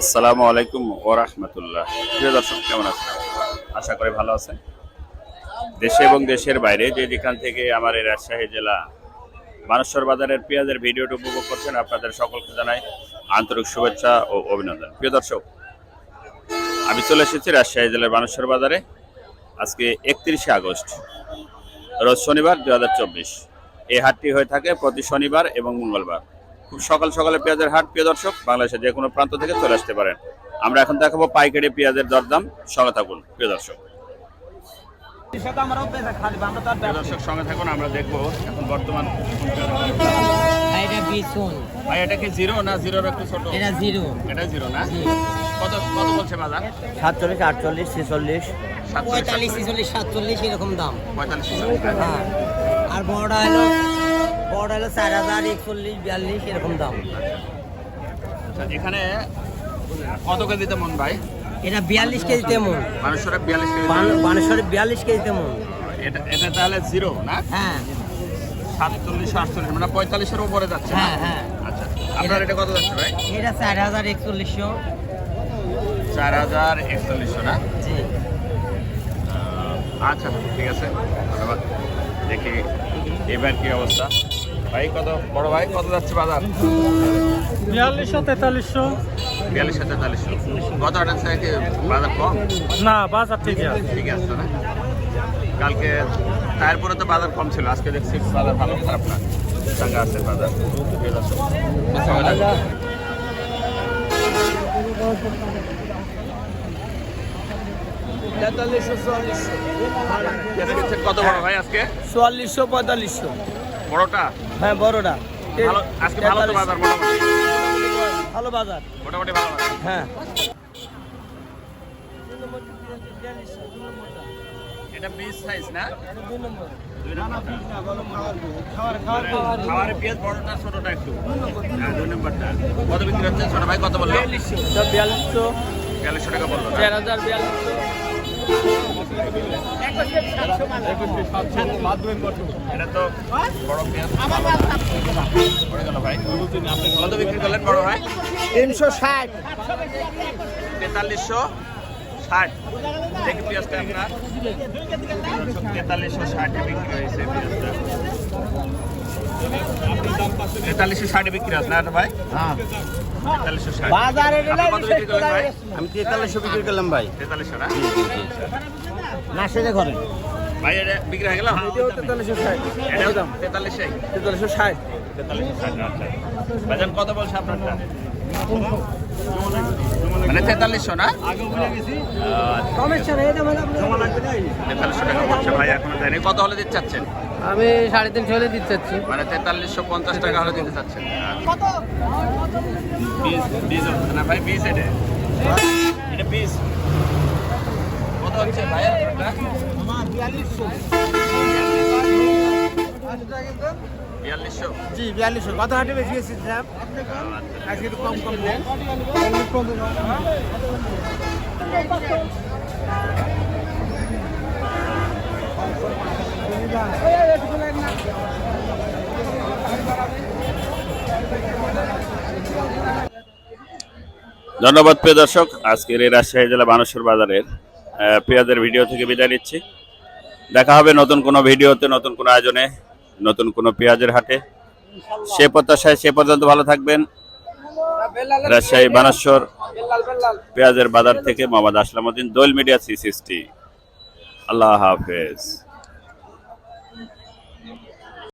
আসসালামু আলাইকুম ও রহমতুল্লাহ। প্রিয় দর্শক, কেমন আছেন? আশা করি ভালো আছেন। দেশে এবং দেশের বাইরে যে যেখান থেকে আমার এই রাজশাহী জেলা মানসর বাজারের পেঁয়াজের ভিডিওটি উপভোগ করছেন, আপনাদের সকলকে জানাই আন্তরিক শুভেচ্ছা ও অভিনন্দন। প্রিয় দর্শক, আমি চলে এসেছি রাজশাহী জেলার মানসর বাজারে। আজকে একত্রিশে আগস্ট, রোজ শনিবার দু হাজার চব্বিশ। এই হাটটি হয়ে থাকে প্রতি শনিবার এবং মঙ্গলবার। খুব সকাল সকালে পেঁয়াজের হাট প্রিয় দর্শক বাংলাদেশের যে কোনো প্রান্ত থেকে চলে আসতে পারেন। আমরা এখন দেখাবো পাইকারি পেঁয়াজের দরদাম। সঙ্গে থাকুন প্রিয় দর্শক। দর্শক সঙ্গে থাকুন আমরা দেখব এখন বর্তমান আর এটা ভাই এটা কি জিরো না জিরোর একটু ছোট? এটা জিরো। এটা জিরো না? কত কত বলছে বাজার? সাতচল্লিশ আটচল্লিশ ছেচল্লিশ। পঁয়তাল্লিশ ছেচল্লিশ সাতচল্লিশ এরকম দাম। পঁয়তাল্লিশ হ্যাঁ। আর বড়টা হলো বড়টা হলো চার হাজার একচল্লিশ বিয়াল্লিশ এরকম দাম। আচ্ছা, এখানে কত কেজিতে মন ভাই? এটা বিয়াল্লিশ কেজিতে মন। মানুষের বিয়াল্লিশ কেজি বানেশ্বরে বিয়াল্লিশ কেজিতে মন। এটা এটা তাহলে জিরো না? হ্যাঁ। সাতচল্লিশ আটচল্লিশ মানে পঁয়তাল্লিশের উপরে যাচ্ছে হ্যাঁ হ্যাঁ। আচ্ছা আপনার এটা কত যাচ্ছে ভাই? এটা চার হাজার একচল্লিশশো। চার হাজার একচল্লিশশো না? জি। আচ্ছা ঠিক আছে ধন্যবাদ। দেখি এবার কি অবস্থা। ভাই কত? বড় ভাই কত যাচ্ছে বাজার? বিয়াল্লিশশো তেতাল্লিশশো। বিয়াল্লিশ তেতাল্লিশশো। গত হাটের থেকে বাজার কম? না বাজার ঠিক আছে। ঠিক আছে না? কালকে তারপরে তো বাজার কম ছিল আজকে দেখছি বাজার ভালো খারাপ না। চাঙ্গা আছে বাজার। সবাই থাকবে। পেঁয়াজ কিনছেন কত বড় ভাই আজকে? চুয়াল্লিশশো পঁয়তাল্লিশশো। বড়টা? হ্যাঁ বড়টা। ভালো আজকে ভালো তো বাজার ভালো বাজার। মোটামুটি ভালো হ্যাঁ। এটা বিশ সাইজ না? দুই নম্বরটা। খাওয়ারের পেঁয়াজ বড়টা ছোটটা একটু। হ্যাঁ, দুই নম্বরটা। কত বিক্রি হচ্ছে? ছোট ভাই কত বলল? বিয়াল্লিশশো। বিয়াল্লিশশো। টাকা বলল? চার হাজার বিয়াল্লিশশো। এটা তো বড় ভাই কত বিক্রি করলেন বড় ভাই। তিনশো ষাট তেতাল্লিশশো ষাট দেখি পেঁয়াজটা আপনার তেতাল্লিশশো ষাটে বিক্রি হয়েছে পেঁয়াজটা তেতাল্লিশশো ষাটে বিক্রি আছে না? হ্যাঁ তেতাল্লিশশো ষাট ভাই আমি তেতাল্লিশশো বিক্রি করলাম ভাই তেতাল্লিশশো না? না সেটা করেন ভাই এটা বিক্রি হয়ে গেল? তেতাল্লিশশো ষাট। এটাও তেতাল্লিশে তেতাল্লিশশো ষাট? তেতাল্লিশশো ষাট। আচ্ছা। ভাইজান কত বলছে আপনারটা? মানে তেতাল্লিশশো না? তেতাল্লিশশো টাকা বলছে ভাই এখন জানি কত হলে দিতে চাচ্ছেন? আমি সাড়ে তিনশো হলে দিতে চাচ্ছি। মানে তেতাল্লিশশো পঞ্চাশ টাকা হলে দিতে চাচ্ছেন। না ভাই বীজ এটা। এটা কত হচ্ছে ভাই। বিয়াল্লিশশো। জি বিয়াল্লিশশো। কত হাটে বেশি গেছি স্যার আজকে একটু কম কম দেন ধন্যবাদ প্রিয় দর্শক। আজকের এই রাজশাহী জেলা বানেশ্বর বাজারের পেঁয়াজের ভিডিও থেকে বিদায় নিচ্ছি। দেখা হবে নতুন কোনো ভিডিওতে, নতুন কোনো আয়োজনে, নতুন কোনো পেঁয়াজের হাটে। সে প্রত্যাশায়, সে পর্যন্ত ভালো থাকবেন। রাজশাহী, বানেশ্বর পেঁয়াজের বাজার থেকে মোহাম্মদ আসলামউদ্দিন, দোল মিডিয়া সি আল্লাহ হাফেজ।